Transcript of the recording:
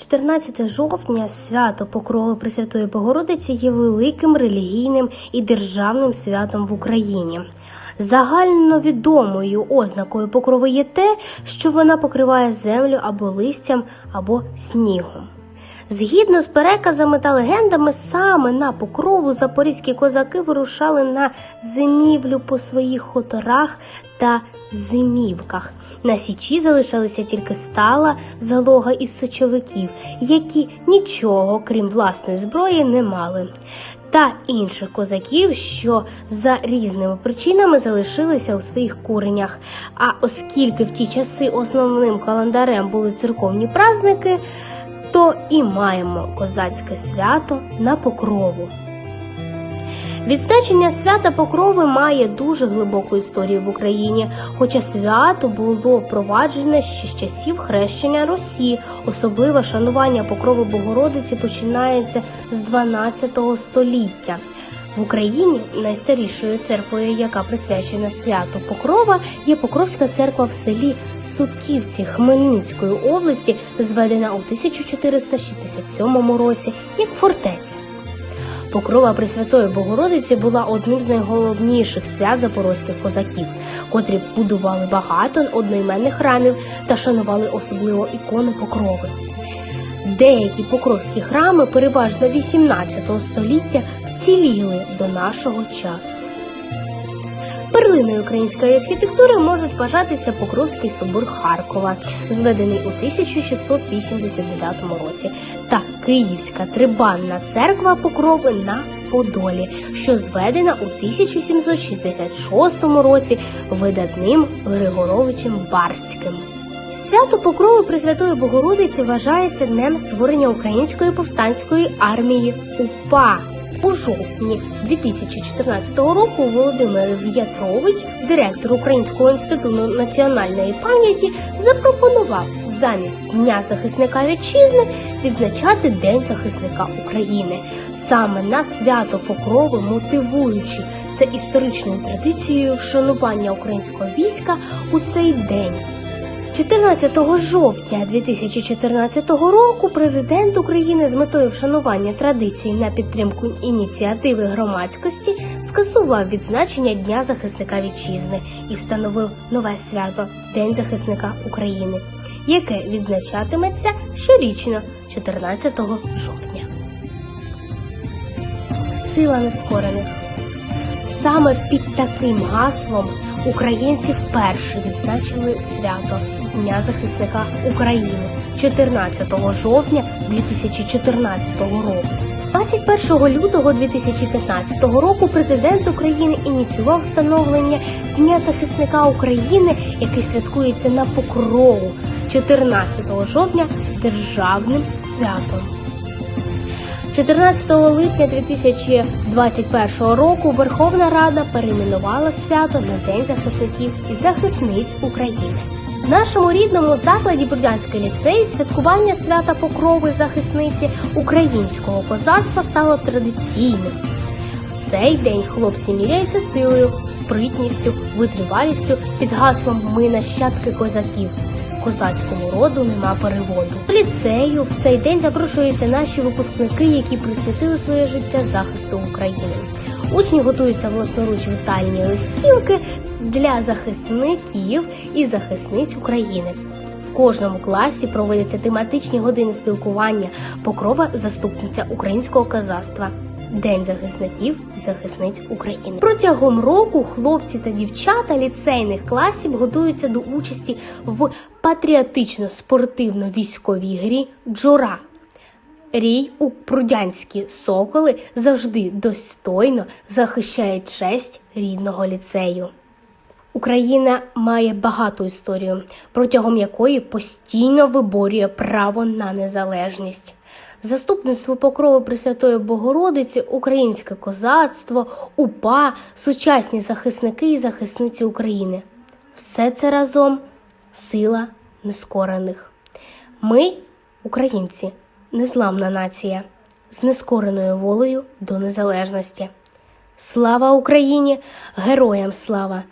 14 жовтня свято Покрови Пресвятої Богородиці є великим релігійним і державним святом в Україні. Загальновідомою ознакою покрови є те, що вона покриває землю або листям, або снігом. Згідно з переказами та легендами, саме на покрову запорізькі козаки вирушали на зимівлю по своїх хуторах та зимівках. На січі залишалися тільки стала залога із сочовиків, які нічого, крім власної зброї, не мали. Та інших козаків, що за різними причинами залишилися у своїх куренях. А оскільки в ті часи основним календарем були церковні праздники, то і маємо козацьке свято на покрову. Відзначення свята Покрови має дуже глибоку історію в Україні, хоча свято було впроваджене ще з часів хрещення Росії. Особливе шанування Покрови Богородиці починається з 12 століття. В Україні найстарішою церквою, яка присвячена святу Покрова, є Покровська церква в селі Сутківці Хмельницької області, зведена у 1467 році як фортеця. Покрова Пресвятої Богородиці була одним з найголовніших свят запорозьких козаків, котрі будували багато одноіменних храмів та шанували особливо ікони Покрови. Деякі покровські храми, переважно 18 століття, вціліли до нашого часу. Перлиною української архітектури можуть вважатися Покровський собор Харкова, зведений у 1689 році, та Київська трибанна церква Покрови на Подолі, що зведена у 1766 році видатним Григоровичем Барським. Свято Покрови Пресвятої Богородиці вважається днем створення української повстанської армії УПА. У жовтні 2014 року Володимир В'ятрович, директор Українського інституту національної пам'яті, запропонував замість Дня захисника вітчизни відзначати День захисника України. Саме на свято Покрови, мотивуючи це історичною традицією вшанування українського війська у цей день. 14 жовтня 2014 року президент України з метою вшанування традицій на підтримку ініціативи громадськості скасував відзначення Дня захисника вітчизни і встановив нове свято День захисника України, яке відзначатиметься щорічно 14 жовтня. Сила нескорених Саме під таким гаслом українці вперше відзначили свято Дня захисника України 14 жовтня 2014 року. 21 лютого 2015 року президент України ініціював встановлення Дня захисника України, який святкується на покрову 14 жовтня державним святом. 14 липня 2021 року Верховна Рада перейменувала свято на День захисників і захисниць України. В нашому рідному закладі Бердянський ліцей святкування свята Покрови захисниці українського козацтва стало традиційним. В цей день хлопці міряються силою, спритністю, витривалістю під гаслом Ми нащадки козаків. Козацькому роду нема переводу. Ліцею в цей день запрошуються наші випускники, які присвятили своє життя захисту України. Учні готуються власноруч вітальні листівки для захисників і захисниць України. В кожному класі проводяться тематичні години спілкування, покрова заступниця українського козацтва. День захисників і захисниць України протягом року хлопці та дівчата ліцейних класів готуються до участі в патріотично-спортивно-військовій грі Джура. Рій у прудянські соколи завжди достойно захищають честь рідного ліцею. Україна має багату історію, протягом якої постійно виборює право на незалежність. Заступництво покрови Пресвятої Богородиці, українське козацтво, УПА, сучасні захисники і захисниці України. Все це разом сила нескорених. Ми, українці, незламна нація з нескореною волею до незалежності. Слава Україні! Героям слава!